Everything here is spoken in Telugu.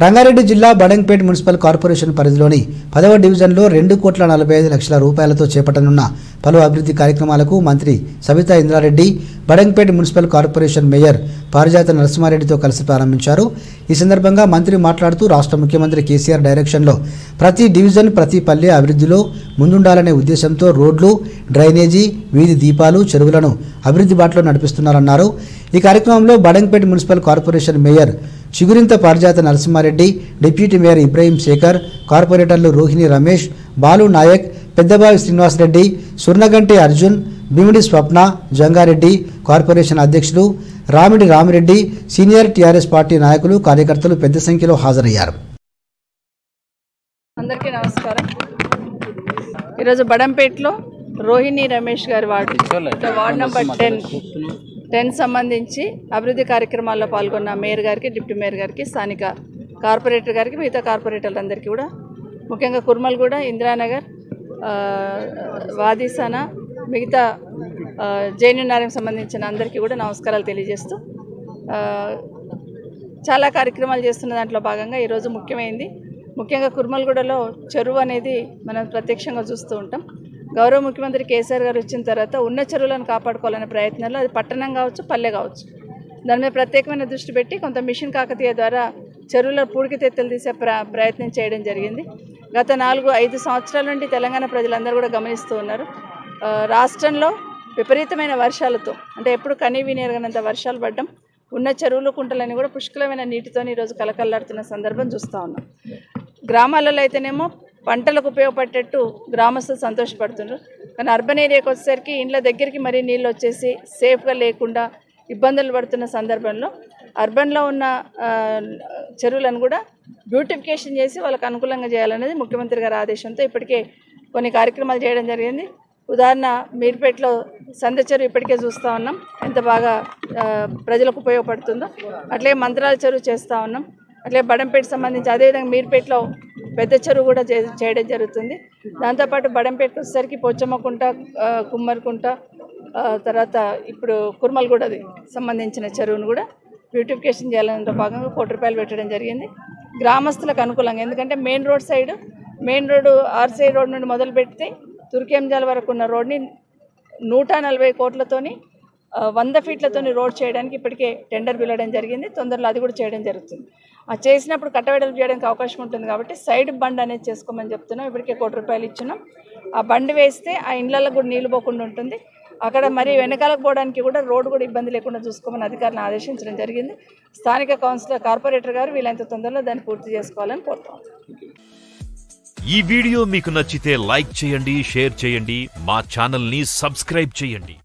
రంగారెడ్డి జిల్లా బడంగ్పేట్ మున్సిపల్ కార్పొరేషన్ పరిధిలోని పదవ డివిజన్లో రెండు కోట్ల నలభై ఐదు లక్షల రూపాయలతో చేపట్టనున్న పలు అభివృద్ధి కార్యక్రమాలకు మంత్రి Sabitha Indrareddy Badangpet municipal corporation mayor Parijatha నరసింహారెడ్డితో కలిసి ప్రారంభించారు. ఈ సందర్భంగా మంత్రి మాట్లాడుతూ రాష్ట్ర ముఖ్యమంత్రి కేసీఆర్ డైరెక్షన్లో ప్రతి డివిజన్ ప్రతి పల్లె అభివృద్ధిలో ముందుండాలనే ఉద్దేశంతో రోడ్లు డ్రైనేజీ వీధి దీపాలు చెరువులను అభివృద్ధి బాటలో నడిపిస్తున్నారన్నారు. ఈ కార్యక్రమంలో Badangpet municipal corporation mayor Chigurintha Parijatha Narasimhareddy deputy mayor Ibrahim Shekar కార్పొరేటర్లు రోహిణి రమేష్ బాలు నాయక్ పెద్దబావి శ్రీనివాసరెడ్డి సుర్నగంటి అర్జున్ భీమిడి స్వప్న జంగారెడ్డి కార్పొరేషన్ అధ్యక్షులు Ramidi Ramireddy senior TRS party నాయకులు కార్యకర్తలు పెద్ద సంఖ్యలో హాజరయ్యారు. అందరికీ నమస్కారం. ఈరోజు బడంపేటలో రోహిణి రమేష్ గారి ward ward number ten. Ten సంబంధించి అభివృద్ధి కార్యక్రమాల్లో పాల్గొన్న మేయర్ గారికి డిప్యూటీ మేయర్ గారికి స్థానిక కార్పొరేటర్ గారికి మిగతా కార్పొరేటర్లందరికీ కూడా ముఖ్యంగా కుర్మల్ కూడా ఇందిరానగర్ ఆ, మిగతా ఆ, జైన్యునారాయణ సంబంధించిన అందరికీ కూడా నమస్కారాలు తెలియజేస్తూ చాలా కార్యక్రమాలు చేస్తున్న దాంట్లో భాగంగా ఈరోజు ముఖ్యమైంది. ముఖ్యంగా కుర్మల్గూడలో చెరువు అనేది మనం ప్రత్యక్షంగా చూస్తూ ఉంటాం. గౌరవ ముఖ్యమంత్రి కేసీఆర్ గారు వచ్చిన తర్వాత ఉన్న చెరువులను కాపాడుకోవాలనే ప్రయత్నంలో అది పట్టణం కావచ్చు పల్లె కావచ్చు. దాని మీద ప్రత్యేకమైన దృష్టి పెట్టి కొంత మిషన్ కాకతీయ ద్వారా చెరువుల పూడికి తెత్తలు తీసే ప్ర ప్రయత్నం చేయడం జరిగింది. గత నాలుగు ఐదు సంవత్సరాల నుండి తెలంగాణ ప్రజలందరూ కూడా గమనిస్తూ ఉన్నారు. రాష్ట్రంలో విపరీతమైన వర్షాలతో అంటే ఎప్పుడు కనీ వినియరగనంత వర్షాలు పడ్డం ఉన్న చెరువులు కుంటలన్నీ కూడా పుష్కలమైన నీటితో ఈరోజు కలకల్లాడుతున్న సందర్భం చూస్తూ ఉన్నాం. గ్రామాలలో అయితేనేమో పంటలకు ఉపయోగపడేట్టు గ్రామస్తులు సంతోషపడుతున్నారు. కానీ అర్బన్ ఏరియాకి వచ్చేసరికి ఇండ్ల దగ్గరికి మరీ నీళ్ళు వచ్చేసి సేఫ్గా లేకుండా ఇబ్బందులు పడుతున్న సందర్భంలో అర్బన్లో ఉన్న చెరువులను కూడా బ్యూటిఫికేషన్ చేసి వాళ్ళకు అనుకూలంగా చేయాలనేది ముఖ్యమంత్రి గారి ఆదేశంతో ఇప్పటికే కొన్ని కార్యక్రమాలు చేయడం జరిగింది. ఉదాహరణ మీర్పేటలో సంద చెరువు ఇప్పటికే చూస్తూ ఉన్నాం. ఎంత బాగా ప్రజలకు ఉపయోగపడుతుందో. అట్లే మంత్రాల చెరువు చేస్తూ ఉన్నాం. అట్లే బడంపేట సంబంధించి అదేవిధంగా మీర్పేటలో పెద్ద చెరువు కూడా చే చేయడం జరుగుతుంది. దాంతోపాటు బడంపేటకు వచ్చేసరికి పోచమ్మకుంట కుమ్మరికుంట తర్వాత ఇప్పుడు కుర్మల్గూడది సంబంధించిన చెరువును కూడా బ్యూటిఫికేషన్ చేయాలనే భాగంగా కోటి రూపాయలు పెట్టడం జరిగింది. గ్రామస్తులకు అనుకూలంగా ఎందుకంటే main road side main road RC road నుండి మొదలు పెడితే తుర్కేంజాల వరకు ఉన్న రోడ్ని నూట నలభై కోట్లతోని వంద ఫీట్లతోని రోడ్ చేయడానికి ఇప్పటికే టెండర్ పిలవడం జరిగింది. తొందరలో అది కూడా చేయడం జరుగుతుంది. ఆ చేసినప్పుడు కట్టబెడలు చేయడానికి అవకాశం ఉంటుంది కాబట్టి సైడ్ బండ్ అనేది చేసుకోమని చెప్తున్నాం. ఇప్పటికే కోటి రూపాయలు ఇచ్చినాం. ఆ బండి వేస్తే ఆ ఇండ్లలో కూడా నీళ్ళు పోకుండా ఉంటుంది. అక్కడ మరి వెనకాలకు పోవడానికి కూడా రోడ్డు కూడా ఇబ్బంది లేకుండా చూసుకోమని అధికారులను ఆదేశించడం జరిగింది. స్థానిక కౌన్సిలర్ కార్పొరేటర్ గారు వీలైనంత తొందరలో దాన్ని పూర్తి చేసుకోవాలని కోరుతాం ఈ వీడియో మీకు నచ్చితే లైక్ చేయండి షేర్ చేయండి. మా ఛానల్ని సబ్స్క్రైబ్ చేయండి.